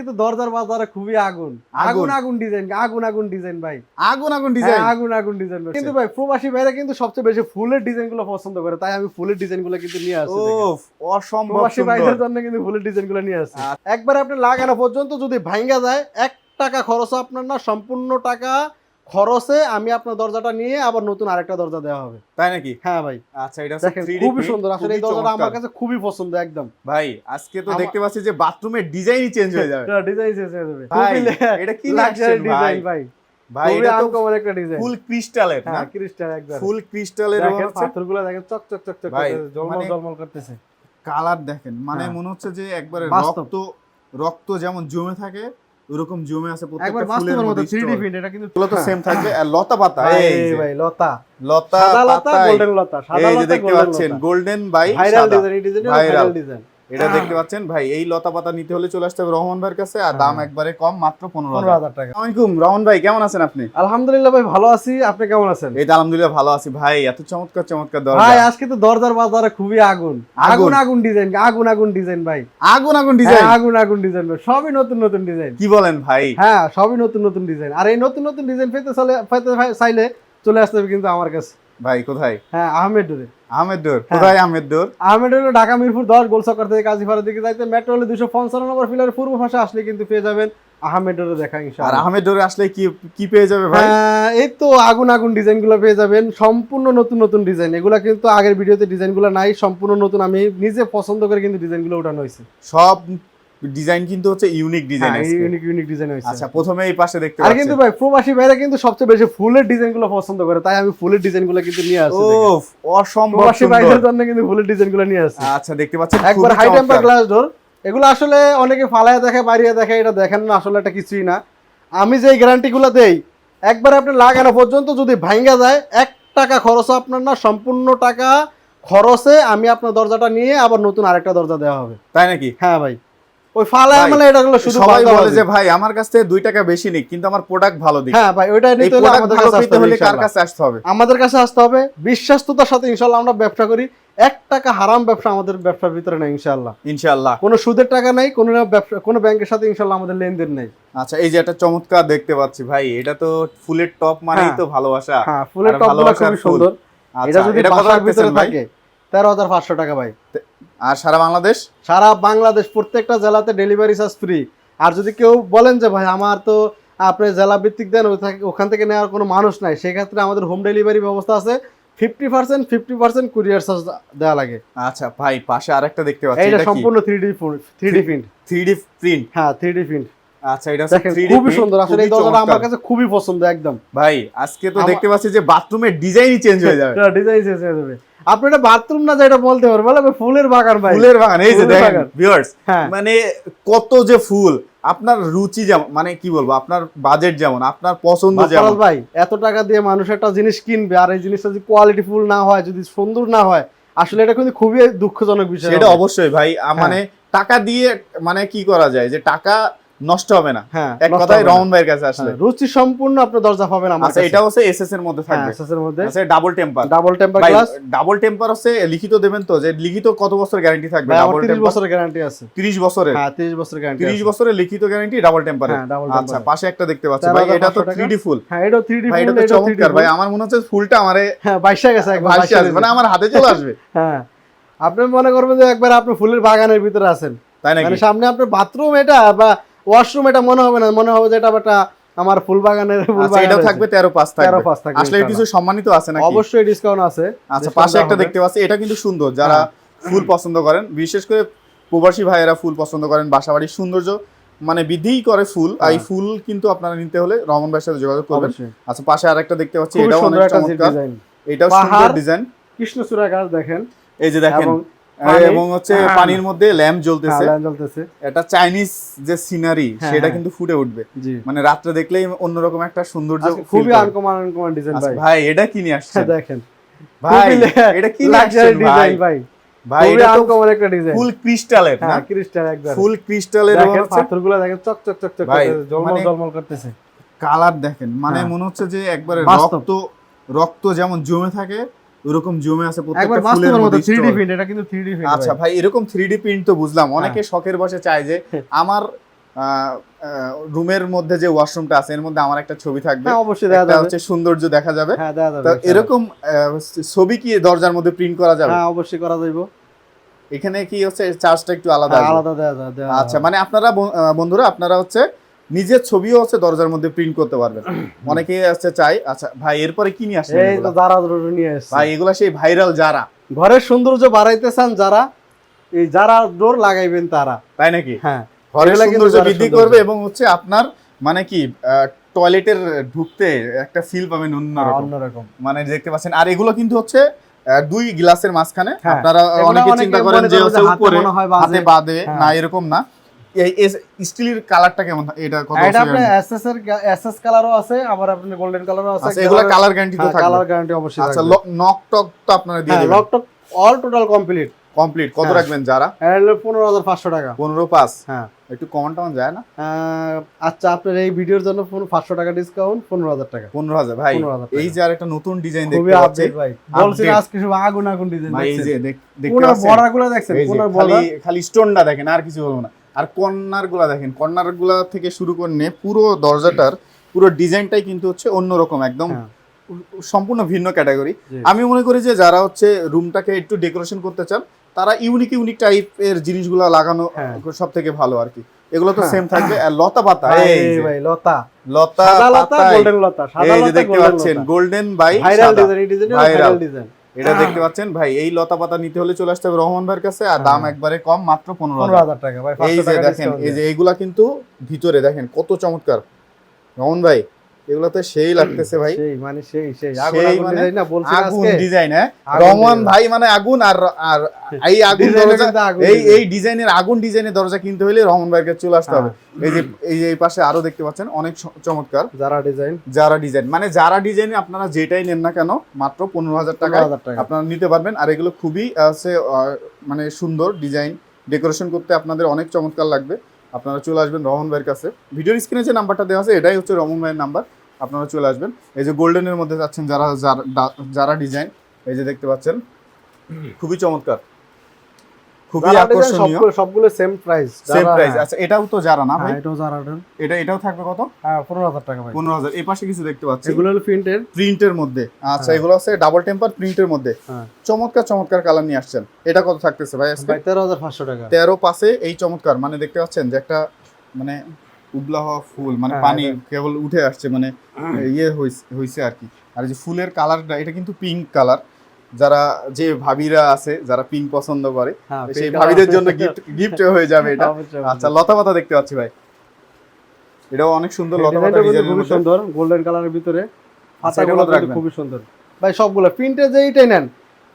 আজকে তো দরজার বাজারে খুবই আগুন। আগুন। আগুন ডিজাইন আগুন আগুন ডিজাইন ভাই। আগুন আগুন ডিজাইন হ্যাঁ, আগুন আগুন ডিজাইন কিন্তু ভাই প্রবাসী ভাইরা কিন্তু সবচেয়ে বেশি ফুলের ডিজাইনগুলো পছন্দ করে তাই আমি ফুলের ডিজাইনগুলো কিন্তু নিয়ে আসি অসম্ভব প্রবাসী ভাইদের জন্য কিন্তু ফুলের ডিজাইনগুলো নিয়ে আসি একবার আপনি লাগানো পর্যন্ত যদি ভাঙ্গা যায় এক টাকা খরচ আপনার না সম্পূর্ণ টাকা খরচে আমি আপনার দরজাটা নিয়ে আবার নতুন আরেকটা দরজা দেওয়া হবে। তাই নাকি? হ্যাঁ ভাই। আচ্ছা এটা হচ্ছে দেখেন 3D খুবই সুন্দর। আসলে এই দরজাটা আমার কাছে খুবই পছন্দ একদম। ভাই আজকে তো দেখতে পাচ্ছি যে বাথরুমের ডিজাইনই চেঞ্জ হয়ে যাবে। ডিজাইন শেষ হয়ে যাবে। ভাই, এটা কি লাক্সারি ভাই? ডিজাইন ভাই ভাই এটা তো আনকমন একটা ডিজাইন ফুল ক্রিস্টালের না? হ্যাঁ ক্রিস্টাল একদম। ফুল ক্রিস্টালের পাথরগুলো দেখেন চক চক চক চক ভাই, করতেছে, ঝলমল মানে- করতেছে। কালার দেখেন মানে হ্যাঁ। মনে হচ্ছে যে একবারে রক্ত রক্ত যেমন জমে থাকে ওরকম জমে আছে একবার প্রত্যেকটা ফুলের বাস্তবের মতো মধ্যে 3D প্রিন্ট এটা কিন্তু এগুলো তো সেম থাকবে। আর লতা পাতা এই ভাই লতা। লতা লতা গোল্ডেন লতা সাদা এই যে লতা দেখতে পাচ্ছেন golden by viral design. Viral design এটা দেখতে পাচ্ছেন ভাই এই লতা পাতা নিতে হলে চলে আসতে হবে রহমান ভাইয়ের কাছে আর দাম হ্যাঁ। একবারে কম মাত্র পনেরো হাজার। টাকা। আসসালামাইকুম রহমান ভাই কেমন আছেন আপনি? আলহামদুলিল্লাহ ভাই ভালো আছি। আপনি কেমন আছেন? এই আলহামদুলিল্লাহ ভালো আছি। ভাই এত চমৎকার চমৎকার দরজা। ভাই আজকে তো দরজার বাজারে খুবই আগুন। আগুন। আগুন ডিজাইন আগুন আগুন ডিজাইন ভাই। আগুন আগুন ডিজাইন হ্যাঁ, আগুন আগুন ডিজাইন ভাই। সবই নতুন নতুন ডিজাইন কি বলেন ভাই? হ্যাঁ সবই নতুন নতুন ডিজাইন আর এই নতুন নতুন ডিজাইন পেতে চলে পেতে চাইলে চলে আসতে হবে কিন্তু আমার কাছে। ভাই কোথায়? হ্যাঁ আহমেদ ডোরে আহমেদ ডোর হ্যাঁ। কোথায় আহমেদ ডোর আহমেদ হলো ঢাকা মিরপুর দশ গোলচক্কর থেকে কাজীপাড়ার দিকে যাইতে। মেট্রো হলে দুশো পঞ্চান্ন নম্বর ফিলার পূর্ব পাশে আসলে কিন্তু পেয়ে যাবেন আহমেদ ডোরে দেখা আর ইনশাআল্লাহ। আহমেদ ডোরে আসলে কি কি পেয়ে যাবে ভাই? হ্যাঁ, এই তো আগুন আগুন ডিজাইনগুলো পেয়ে যাবেন। সম্পূর্ণ নতুন নতুন ডিজাইন। এগুলা কিন্তু আগের ভিডিওতে ডিজাইনগুলো নাই সম্পূর্ণ নতুন। আমি নিজে পছন্দ করে কিন্তু ডিজাইনগুলো উঠানো হয়েছে। সব ডিজাইন কিন্তু হচ্ছে ইউনিক ডিজাইন হ্যাঁ ইউনিক ইউনিক ডিজাইন হয়েছে। আচ্ছা প্রথমে এই পাশে দেখতে আর কিন্তু ভাই প্রবাসী ভাইরা কিন্তু সবচেয়ে বেশি ফুলের ডিজাইনগুলো পছন্দ করে তাই আমি ফুলের ডিজাইনগুলো কিন্তু নিয়ে আসছি। ওফ অসম্ভব প্রবাসী ভাইদের জন্য কিন্তু ফুলের ডিজাইনগুলো নিয়ে আসছি। আচ্ছা দেখতে পাচ্ছেন একবার হাই টেম্পার গ্লাস ডোর এগুলো আসলে অনেকে ফালায় দেখে বাড়িয়ে দেখে এটা দেখেন না আসলে এটা কিছুই না। আমি যে গ্যারান্টি গুলো দেই একবার আপনি লাগানো পর্যন্ত যদি ভাঙ্গা যায় এক টাকা খরচ আপনার না সম্পূর্ণ টাকা খরচে আমি আপনার দরজাটা নিয়ে আবার নতুন আরেকটা দরজা দেওয়া হবে। তাই নাকি? হ্যাঁ ভাই। ওই ভাই, মানে এটা শুধু সবাই বলে যে ভাই আমার কাছ থেকে দুই টাকা বেশি নিক কিন্তু আমার প্রোডাক্ট ভালো দিক। হ্যাঁ ভাই ওইটা নিতে হলে আমাদের কাছে আসতে হবে হলে কার কাছে আসতে হবে? আমাদের কাছে আসতে হবে বিশ্বাস্ততার সাথে ইনশাল্লাহ আমরা ব্যবসা করি। এক টাকা হারাম ব্যবসা আমাদের ব্যবসার ভিতরে নেই ইনশাল্লাহ। ইনশাআল্লাহ কোনো সুদের টাকা নাই কোনো ব্যবসা কোনো ব্যাংকের সাথে ইনশাল্লাহ আমাদের লেনদেন নেই। আচ্ছা এই যে একটা চমৎকার দেখতে পাচ্ছি ভাই এটা তো ফুলের টপ মানেই হ্যাঁ। তো ভালোবাসা। হ্যাঁ ফুলের টপগুলো ভালোবাসার সুন্দর। আচ্ছা এটা যদি এটা কত বাসার ভিতরে থাকে তেরো হাজার পাঁচশো টাকা ভাই। আর সারা বাংলাদেশ? সারা বাংলাদেশ প্রত্যেকটা জেলাতে ডেলিভারি চার্জ ফ্রি আর যদি কেউ বলেন যে ভাই আমার তো আপনি জেলা ভিত্তিক দেন ওখান থেকে নেওয়ার কোনো মানুষ নাই। সেক্ষেত্রে আমাদের হোম ডেলিভারি ব্যবস্থা আছে। Fifty percent fifty percent courier charge দেওয়া লাগে। আচ্ছা ভাই পাশে আরেকটা দেখতে পাচ্ছি এটা সম্পূর্ণ three D three D print three D print হ্যাঁ থ্রি ডি প্রিন্ট আচ্ছা এটা হচ্ছে দেখেন 3D খুবই সুন্দর। আসলে এই দরজাটা আমার কাছে খুবই পছন্দ একদম। ভাই আজকে তো দেখতে পাচ্ছি যে বাথরুমের ডিজাইনই চেঞ্জ হয়ে যাবে। ডিজাইন শেষ হয়ে যাবে। আপনি এটা বাথরুম না যেটা বলতে পারবেন বলে ফুলের বাগান ভাই। ফুলের বাগান এই যে দেখেন ভিউয়ার্স হ্যাঁ। মানে কত যে ফুল আপনার রুচি যেমন মানে কি বলব আপনার বাজেট যেমন আপনার পছন্দ যেমন। ভাই এত টাকা দিয়ে মানুষ একটা জিনিস কিনবে আর এই জিনিসটা যদি কোয়ালিটি ফুল না হয় যদি সুন্দর না হয় আসলে এটা কিন্তু খুবই দুঃখজনক বিষয় এটা অবশ্যই ভাই মানে টাকা দিয়ে মানে কি করা যায় যে টাকা নষ্ট হবে না। হ্যাঁ এক কথায় হবে রহমান ভাইয়ের কাছে আসলে। হ্যাঁ, রুচি সম্পূর্ণ আপনার দরজা পাবেন আমার আচ্ছা এটা হচ্ছে এসএস এর মধ্যে থাকবে। এসএস এর মধ্যে। আচ্ছা double temper double temper glass double temper হচ্ছে লিখিত দেবেন তো যে লিখিত কত বছর গ্যারান্টি থাকবে? ডাবল আমার 30 বছরের গ্যারান্টি আছে। 30 বছরের? হ্যাঁ 30 বছরের গ্যারান্টি 30 বছরের লিখিত গ্যারান্টি ডাবল টেম্পারে হ্যাঁ আচ্ছা টেম্পার পাশে একটা দেখতে পাচ্ছি। ভাই এটা তো 3D ফুল হ্যাঁ এটা 3D ভাই এটা ফুল এটা চমৎকার। ভাই আমার মনে হচ্ছে ফুলটা আমারে হ্যাঁ বাইশা গেছে একবার বাইশা মানে আমার হাতে চলে আসবে। হ্যাঁ আপনি মনে করবেন যে একবার আপনি ফুলের বাগানের ভিতরে আছেন। তাই নাকি? মানে সামনে আপনার বাথরুম এটা বা ওয়াশরুম এটা মনে হবে না মনে হবে যে এটা একটা আমার ফুল বাগানের ফুল আচ্ছা বাগান এটাও থাকবে 13 পাঁচ থাকবে। 13 পাঁচ থাকবে আসলে কিছু সম্মানিত আছে নাকি? অবশ্যই ডিসকাউন্ট আছে। আচ্ছা পাশে একটা দেখতে পাচ্ছি এটা কিন্তু সুন্দর যারা হ্যাঁ। ফুল পছন্দ করেন বিশেষ করে প্রবাসী ভাইয়েরা ফুল পছন্দ করেন বাসাবাড়ির সৌন্দর্য মানে বৃদ্ধিই করে ফুল এই হ্যাঁ। ফুল কিন্তু আপনারা নিতে হলে রমন ভাইয়ের সাথে যোগাযোগ করবেন। আচ্ছা পাশে আরেকটা দেখতে পাচ্ছি এটাও অনেক চমৎকার। ডিজাইন এটাও সুন্দর ডিজাইন কৃষ্ণচূড়া গাছ দেখেন। এই যে দেখেন এবং পানি- এবং হচ্ছে হ্যাঁ। পানির মধ্যে ল্যাম্প জ্বলতেছে। হ্যাঁ, জ্বলতেছে। এটা চাইনিজ যে সিনারি হ্যাঁ, সেটা হ্যাঁ। কিন্তু ফুটে উঠবে। মানে রাত্রে দেখলেই অন্যরকম একটা সৌন্দর্য খুবই আনকমন আনকমন ডিজাইন আচ্ছা, ভাই। ভাই এটা কি নিয়ে আসছেন? দেখেন। ভাই এটা কি লাক্সারি ডিজাইন ভাই? ভাই। এটা আনকমন একটা ডিজাইন ফুল ক্রিস্টালের না হ্যাঁ ক্রিস্টাল একদম। ফুল ক্রিস্টালের দেখেন পাথরগুলো দেখেন চক চক চক চক ঝলমল ঝলমল করতেছে। কালার দেখেন মানে হ্যাঁ। মনে হচ্ছে যে একবারে রক্ত রক্ত যেমন জমে থাকে ওরকম জমে আছে প্রত্যেকটা ফুলের মতো মধ্যে 3D প্রিন্ট এটা কিন্তু 3D প্রিন্ট আচ্ছা ভাই। এরকম 3D প্রিন্ট তো বুঝলাম। অনেকে শখের বসে চায় যে আমার রুমের মধ্যে যে ওয়াশরুমটা আছে এর মধ্যে আমার একটা ছবি থাকবে। হ্যাঁ অবশ্যই যাবে। হচ্ছে সৌন্দর্য দেখা যাবে। হ্যাঁ তো এরকম ছবি কি দরজার মধ্যে প্রিন্ট করা যাবে? হ্যাঁ অবশ্যই করা যাইব। এখানে কি হচ্ছে চার্জটা একটু আলাদা হ্যাঁ, আলাদা আচ্ছা মানে আপনারা বন্ধুরা আপনারা হচ্ছে নিজের ছবিও হচ্ছে দরজার মধ্যে প্রিন্ট করতে পারবেন। অনেকে হচ্ছে চাই আচ্ছা ভাই এরপরে কি নিয়ে আসছেন এই তো যারা নিয়ে এসেছে ভাই এগুলা সেই ভাইরাল যারা। ঘরের সৌন্দর্য বাড়াইতে চান যারা এই যারা ডোর লাগাইবেন তারা। তাই নাকি? হ্যাঁ ঘরের সৌন্দর্য বৃদ্ধি করবে এবং হচ্ছে আপনার মানে কি টয়লেটের ঢুকতে একটা ফিল পাবেন অন্য হ্যাঁ, অন্যরকম। মানে দেখতে পাচ্ছেন। আর এগুলো কিন্তু হচ্ছে দুই গ্লাসের মাঝখানে। হ্যাঁ, আপনারা অনেকে চিন্তা করেন যে হচ্ছে উপরে। হাতে বাঁধে। হ্যাঁ। না এরকম না। স্টিলের কালারটা কেমন? এটা কত হ্যাঁ, এটা guarantee? এসএস এর এসএস কালারও আছে আবার আপনার গোল্ডেন কালারও আছে আচ্ছা এগুলা কালার গ্যারান্টি তো থাকবে। কালার গ্যারান্টি অবশ্যই আচ্ছা নক টক তো আপনারা দিয়ে হ্যাঁ দেবেন। লকটক অল টোটাল কমপ্লিট কমপ্লিট কত হ্যাঁ। রাখবেন যারা? পনেরো হাজার পাঁচশো টাকা। পনেরো পাঁচ। হ্যাঁ। একটু কমন টমন যায় না? আচ্ছা আপনার এই ভিডিওর জন্য পাঁচশো টাকা ডিসকাউন্ট পনেরো হাজার টাকা। পনেরো হাজার ভাই। 15,000 টাকা। এই যে আর একটা নতুন ডিজাইন দেখতে পাচ্ছি ভাই। বলছি। আজকে সব আগুন আগুন ডিজাইন ভাই এই যে দেখতে পাচ্ছেন? বর্ডারগুলো দেখছেন খালি স্টোনটা দেখেন আর কিছু বলব না। আর কর্নারগুলা দেখেন কর্নারগুলা থেকে শুরু করে পুরো দরজাটার পুরো ডিজাইনটাই কিন্তু হচ্ছে অন্যরকম একদম হ্যাঁ। সম্পূর্ণ ভিন্ন ক্যাটাগরি আমি মনে করি যে যারা হচ্ছে রুমটাকে একটু ডেকোরেশন করতে চান তারা ইউনিক ইউনিক টাইপের জিনিসগুলো লাগানো হ্যাঁ। সব থেকে ভালো আর কি এগুলো তো হ্যাঁ। সেম থাকবে আর লতা পাতা এই ভাই লতা লতা লতা গোল্ডেন লতা সাদা লতা দেখতে পাচ্ছেন golden by viral design. Viral design এটা দেখতে পাচ্ছেন ভাই এই লতা পাতা নিতে হলে চলে আসতে হবে রহমান ভাইয়ের কাছে আর দাম হ্যাঁ। একবারে কম মাত্র পনেরো হাজার। টাকা এই যে দেখেন এই যে এইগুলা কিন্তু ভিতরে দেখেন কত চমৎকার। রহমান ভাই এগুলা তো সেই লাগতেছে ভাই। সেই মানে সেই সেই। আগুন আগুন মানে ডিজাইন না বলছি আগুন ডিজাইন হ্যাঁ? আগুন ভাই মানে আগুন আর আর এই আগুন দরজা এই এই ডিজাইনের আগুন ডিজাইনের দরজা কিনতে হলে রহমান ভাইকে চলে আসতে হবে। হ্যাঁ। এই যে এই এই পাশে আরও দেখতে পাচ্ছেন অনেক চমৎকার। যারা ডিজাইন যারা ডিজাইন মানে যারা ডিজাইনে আপনারা যেটাই নেন না কেন মাত্র পনেরো হাজার টাকা। আপনারা নিতে পারবেন। আর এগুলো খুবই আহ, মানে সুন্দর ডিজাইন ডেকোরেশন করতে আপনাদের অনেক চমৎকার লাগবে। আপনারা চলে আসবেন রহমান ভাইয়ের কাছে। ভিডিওর স্ক্রিনে যে নাম্বারটা দেওয়া আছে এটাই হচ্ছে রহমান ভাইয়ের নাম্বার আপনারা চলে আসবেন। এই যে গোল্ডেনের মধ্যে যাচ্ছেন যারা যারা- ডিজাইন এই যে দেখতে পাচ্ছেন খুবই চমৎকার। খুবই আকর্ষণীয়। সবগুলো সেম প্রাইস সেম প্রাইস আচ্ছা এটাও তো যারা না ভাই? এটাও যারা এটা এটাও থাকবে কত? হ্যাঁ পনেরো হাজার টাকা ভাই। পনেরো হাজার। এই পাশে কিছু দেখতে পাচ্ছি। এগুলো হলো প্রিন্টের। প্রিন্টের মধ্যে। আচ্ছা হ্যাঁ। এগুলো হচ্ছে ডাবল টেম্পার প্রিন্টের মধ্যে। হ্যাঁ। চমৎকার চমৎকার কালার নিয়ে আসছেন। এটা কত থাকতেছে ভাই আজকে? ভাই তেরো হাজার পাঁচশো টাকা। তেরো পাশে এই চমৎকার। মানে দেখতে পাচ্ছেন যে একটা মানে উবলা হওয়া ফুল মানে হ্যাঁ, পানি কেবল উঠে আসছে মানে ইয়ে হইছে আর কি। আর যে ফুলের কালারটা এটা কিন্তু পিঙ্ক কালার যারা যে ভাবিরা আছে যারা পিঙ্ক পছন্দ করে হ্যাঁ সেই ভাবিদের জন্য গিফট গিফট হয়ে যাবে এটা। আচ্ছা। লতা পাতা দেখতে পাচ্ছি ভাই। এটাও অনেক সুন্দর লতা পাতা খুবই সুন্দর গোল্ডেন কালারের ভিতরে। আচ্ছা, পাতাগুলো? খুবই সুন্দর। ভাই সবগুলো প্রিন্টের যেইটাই নেন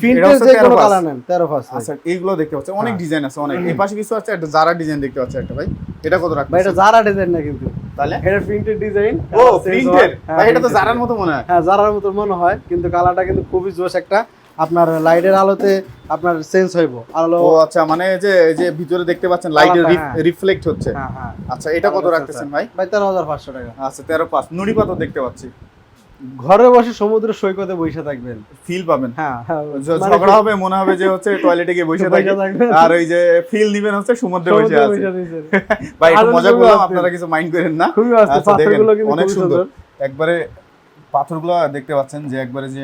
প্রিন্টের যে কোনো কালার নেন তেরো পাঁচ আচ্ছা এইগুলো দেখতে পাচ্ছি অনেক হ্যাঁ। ডিজাইন আছে অনেক। এই পাশে কিছু আছে? একটা জারা ডিজাইন দেখতে পাচ্ছি একটা ভাই। এটা কত রাখবেন এটা যারা ডিজাইন না কিন্তু। তাহলে? এটা প্রিন্টেড ডিজাইন ও প্রিন্টেড ভাই এটা তো জারার মতো মনে হয়। হ্যাঁ জারার মতো মনে হয় কিন্তু কালারটা কিন্তু খুবই জোশ একটা। আপনার লাইটের আলোতে আপনার চেঞ্জ হইব। আলো ও আচ্ছা মানে যে যে ভিতরে দেখতে পাচ্ছেন লাইটের। রিফ্লেক্ট হচ্ছে। আচ্ছা এটা কত রাখতেছেন ভাই? ভাই তেরো হাজার পাঁচশো টাকা। আচ্ছা তেরো পাঁচ। নুড়ি পাথর দেখতে পাচ্ছি। ঘরে বসে সমুদ্র সৈকতে বসে থাকবেন। ফিল পাবেন। হ্যাঁ হ্যাঁ য- মানে ঝগড়া হবে মনে হবে যে হচ্ছে টয়লেটে গিয়ে বসে থাকবেন। আর ওই যে ফিল নিবেন হচ্ছে সমুদ্রে বসে আছে ভাই একটু মজা করলাম আপনারা কিছু মাইন্ড করেন না। খুবই আচ্ছা, পাথরগুলো কিন্তু অনেক সুন্দর। একবারে পাথরগুলো দেখতে পাচ্ছেন যে একবারে যে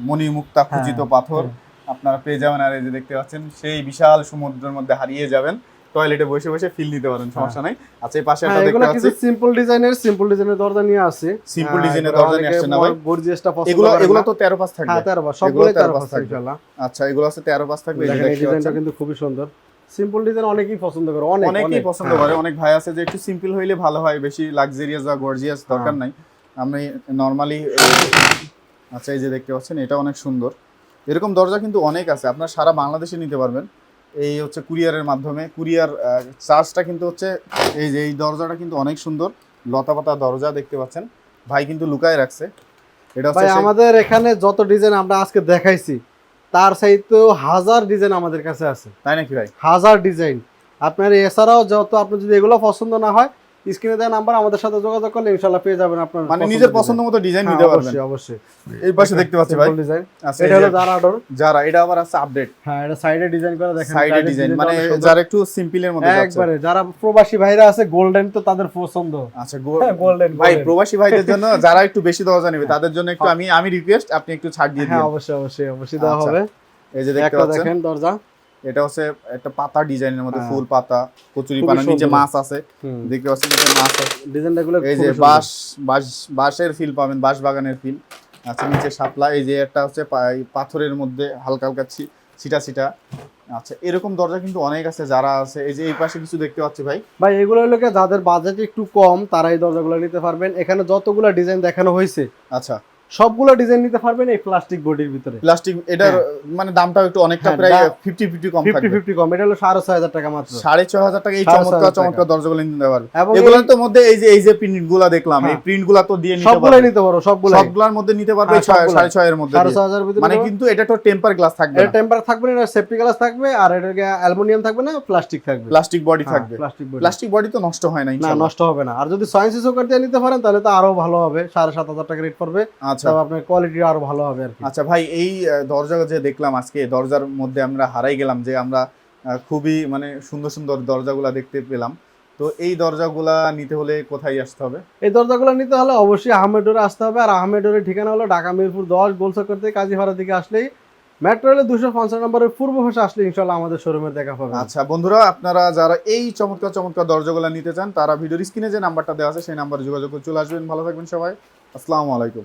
মণি মুক্তা খচিত পাথর আপনারা পেয়ে যাবেন। আর এই যে দেখতে পাচ্ছেন সেই বিশাল সমুদ্রের মধ্যে হারিয়ে যাবেন। টয়লেটে বসে বসে ফিল নিতে পারেন সমস্যা নাই। আচ্ছা এই পাশে হ্যাঁ একটা দেখতে পাচ্ছি। সিম্পল ডিজাইনের সিম্পল ডিজাইনের দরজা নিয়ে আছে design এর দরজা নিয়ে আসছে না ভাই? গর্জিয়াসটা পছন্দ এগুলো এগুলো তো তেরো পাঁচ থাকবে। হ্যাঁ তেরো পাঁচ এগুলো সবগুলোই 13 তেরো পাঁচ পাঁচ থাকবে। আচ্ছা এগুলো আছে তেরো পাঁচ থাকবে এই ডিজাইনটা কিন্তু খুবই সুন্দর। সিম্পল ডিজাইন অনেকেই পছন্দ করে অনেক অনেকেই পছন্দ হ্যাঁ। করে। অনেক ভাই আছে যে একটু সিম্পল হইলে ভালো হয় বেশি লাক্সারিয়াস বা গর্জিয়াস দরকার নাই। আমি নরমালি আচ্ছা এই যে দেখতে পাচ্ছেন এটা অনেক সুন্দর। এরকম দরজা কিন্তু অনেক আছে আপনার সারা বাংলাদেশে নিতে পারবেন। এই হচ্ছে কুরিয়ারের মাধ্যমে। কুরিয়ার চার্জটা কিন্তু হচ্ছে এই যে এই দরজাটা কিন্তু অনেক সুন্দর। লতা পাতা দরজা দেখতে পাচ্ছেন। ভাই কিন্তু লুকায় রাখছে। এটা হচ্ছে ভাই আমাদের এখানে যত ডিজাইন আমরা আজকে দেখাইছি তার চাইতেও হাজার ডিজাইন আমাদের কাছে আছে। তাই নাকি ভাই? হাজার ডিজাইন। আপনার এছাড়াও যত আপনি যদি এগুলো পছন্দ না হয় স্ক্রিনে দেওয়া নাম্বার আমাদের সাথে যোগাযোগ করলে ইনশাল্লাহ পেয়ে যাবেন আপনার মানে নিজের পছন্দ মতো ডিজাইন নিতে পারবেন। অবশ্যই অবশ্যই। এই পাশে দেখতে পাচ্ছি ভাই? ডিজাইন আচ্ছা এটা হলো যারা অর্ডার যারা এটা আবার আছে আপডেট হ্যাঁ এটা সাইডে ডিজাইন করে দেখেন সাইডে ডিজাইন মানে যারা একটু সিম্পলের মধ্যে যাচ্ছে। একবারে যারা প্রবাসী ভাইরা আছে গোল্ডেন তো তাদের পছন্দ। আচ্ছা গো- হ্যাঁ, ভাই প্রবাসী ভাইদের জন্য যারা একটু বেশি দরজা নেবে তাদের জন্য একটু আমি আমি রিকোয়েস্ট আপনি একটু ছাড় দিয়ে হ্যাঁ দিন অবশ্যই অবশ্যই অবশ্যই দেওয়া আচ্ছা, হবে। এই যে দেখতে পাচ্ছেন। দেখেন দরজা। এটা হচ্ছে একটা পাতা ডিজাইনের মধ্যে হ্যাঁ। ফুল পাতা কচুরি পানা নিচে মাছ আছে। দেখতে পাচ্ছেন নিচে মাছ আছে। ডিজাইনটা গুলো এই যে বাঁশ বাঁশ বাঁশের ফিল পাবেন বাঁশ বাগানের ফিল আচ্ছা নিচে শাপলা এই যে একটা হচ্ছে পাথরের মধ্যে হালকা হালকা ছিটা ছিটা। আচ্ছা এরকম দরজা কিন্তু অনেক আছে যারা আছে। এই যে এই পাশে কিছু দেখতে পাচ্ছি ভাই। ভাই এগুলো হলো যাদের বাজেট একটু কম তারা এই দরজাগুলো নিতে পারবেন। এখানে যতগুলো ডিজাইন দেখানো হয়েছে আচ্ছা। সবগুলো ডিজাইন নিতে পারবেন এই প্লাস্টিক বডির ভিতরে। প্লাস্টিক এটার মানে দামটাও একটু অনেকটা হ্যাঁ, প্রায় দা- ফিফটি ফিফটি কম কম। এটা হলো সাড়ে ছয় হাজার টাকা মাত্র। সাড়ে ছয় হাজার টাকা এই চমৎকার চমৎকার দরজাগুলো নিতে পারবে। এগুলোর তো মধ্যে এই যে এই যে প্রিন্টগুলা দেখলাম এই হ্যাঁ। প্রিন্টগুলা তো দিয়ে নিতে সবগুলো নিতে পারো সবগুলো সবগুলোর মধ্যে নিতে পারবে হ্যাঁ, সবগুলাই। মধ্যে ভিতরে মানে কিন্তু এটা তো টেম্পার গ্লাস থাকবে এটা টেম্পার থাকবে না এটা সেফটি গ্লাস থাকবে আর এটা অ্যালুমিনিয়াম থাকবে না প্লাস্টিক থাকবে। প্লাস্টিক বডি থাকবে। প্লাস্টিক বডি প্লাস্টিক বডি তো নষ্ট হয় না না নষ্ট হবে না। আর যদি সয়েন্সি দিয়ে নিতে পারেন তাহলে তো আরও ভালো হবে। সাড়ে সাত হাজার টাকা রেট পড়বে। আচ্ছা। আপনার কোয়ালিটি আরও ভালো হবে আর আচ্ছা ভাই এই দরজা যে দেখলাম আজকে দরজার মধ্যে আমরা হারাই গেলাম যে আমরা খুবই মানে সুন্দর সুন্দর দরজাগুলা দেখতে পেলাম। তো এই দরজাগুলা নিতে হলে কোথায় আসতে হবে? এই দরজাগুলো নিতে হলে অবশ্যই আহমেডোরে আসতে হবে। আর আহমেডোরের ঠিকানা হলো ঢাকা মিরপুর দশ গোলচক্কর থেকে কাজীপাড়ার দিকে আসলেই মেট্রো রেলের দুশো পঞ্চাশ নম্বরের পূর্ব ভাষা আসলে ইনশাল্লাহ আমাদের শোরুমের দেখা পাবে আচ্ছা বন্ধুরা আপনারা যারা এই চমৎকার চমৎকার দরজাগুলো নিতে চান তারা ভিডিওর স্ক্রিনে যে নাম্বারটা দেওয়া আছে সেই নাম্বারে যোগাযোগ করে চলে আসবেন। ভালো থাকবেন সবাই। আসসালামু আলাইকুম।